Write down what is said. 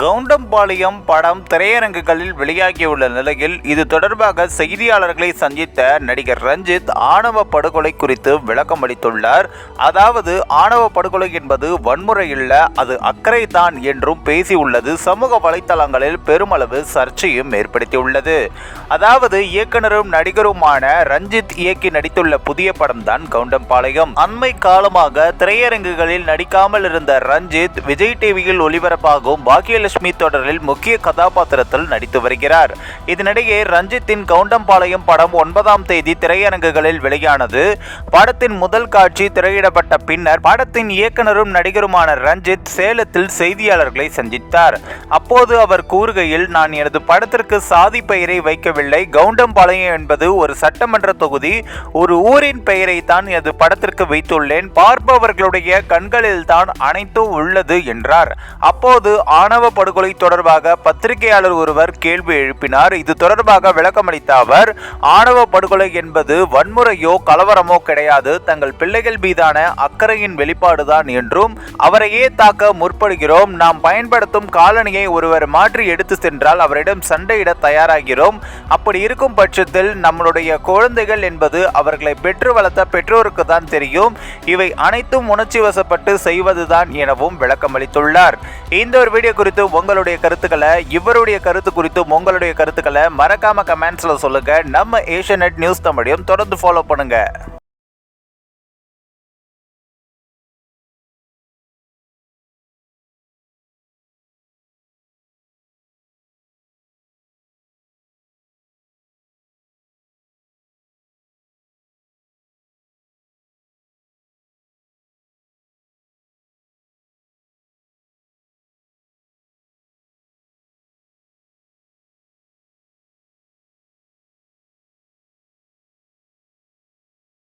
கவுண்டம்பாளையம் படம் திரையரங்குகளில் வெளியாகியுள்ள நிலையில் இது தொடர்பாக செய்தியாளர்களை சந்தித்த நடிகர் ரஞ்சித் ஆணவ படுகொலை குறித்து விளக்கம் அளித்துள்ளார். அதாவது ஆணவ படுகொலை என்பது வன்முறை இல்ல அது அக்கறை தான் என்றும் பேசியுள்ளது. சமூக வலைத்தளங்களில் பெருமளவு சர்ச்சையும் ஏற்படுத்தியுள்ளது. அதாவது இயக்குனரும் நடிகருமான ரஞ்சித் இயக்கி நடித்துள்ள புதிய படம் தான் கவுண்டம்பாளையம். அண்மை காலமாக திரையரங்குகளில் நடிக்காமல் இருந்த ரஞ்சித் விஜய் டிவியில் ஒளிபரப்பாகும் விஜயலட்சுமி தொடரில் முக்கிய கதாபாத்திரத்தில் நடித்து வருகிறார். இதனிடையே ரஞ்சித்தின் கவுண்டம்பாளையம் படம் ஒன்பதாம் தேதி திரையரங்குகளில் வெளியானது. படத்தின் முதல் காட்சி திரையிடப்பட்ட பின்னர் படத்தின் இயக்குனரும் நடிகருமான ரஞ்சித் சேலத்தில் செய்தியாளர்களை சந்தித்தார். அப்போது அவர் கூறுகையில் நான் எனது படத்திற்கு சாதி பெயரை வைக்கவில்லை. கவுண்டம்பாளையம் என்பது ஒரு சட்டமன்ற தொகுதி. ஒரு ஊரின் பெயரை தான் எனது படத்திற்கு வைத்துள்ளேன். பார்ப்பவர்களுடைய கண்களில் தான் அனைத்தும் உள்ளது என்றார். அப்போது ஆணவ படுகொலை தொடர்பாக பத்திரிகையாளர் ஒருவர் கேள்வி எழுப்பினார். இது தொடர்பாக விளக்கமளித்த அவர் ஆணவ படுகொலை என்பது வன்முறையோ கலவரமோ கிடையாது. தங்கள் பிள்ளைகள் மீதான அக்கறையின் வெளிப்பாடுதான் என்றும் அவரையே தாக்க முற்படுகிறோம். நாம் பயன்படுத்தும் காலணியை ஒருவர் மாற்றி எடுத்து சென்றால் அவரிடம் சண்டையிட தயாராகிறோம். அப்படி இருக்கும் பட்சத்தில் நம்மளுடைய குழந்தைகள் என்பது அவர்களை பெற்று வளர்த்த பெற்றோருக்கு தான் தெரியும். இவை அனைத்தும் உணர்ச்சி வசப்பட்டு செய்வதுதான் எனவும் விளக்கமளித்துள்ளார். இந்த ஒரு வீடியோ குறித்து உங்களுடைய கருத்துக்களை இவருடைய கருத்து குறித்து உங்களுடைய கருத்துக்களை மறக்காம கமெண்ட்ஸ்ல சொல்லுங்க. நம்ம ஏஷியநெட் நியூஸ் தமிழையும் தொடர்ந்து ஃபாலோ பண்ணுங்க.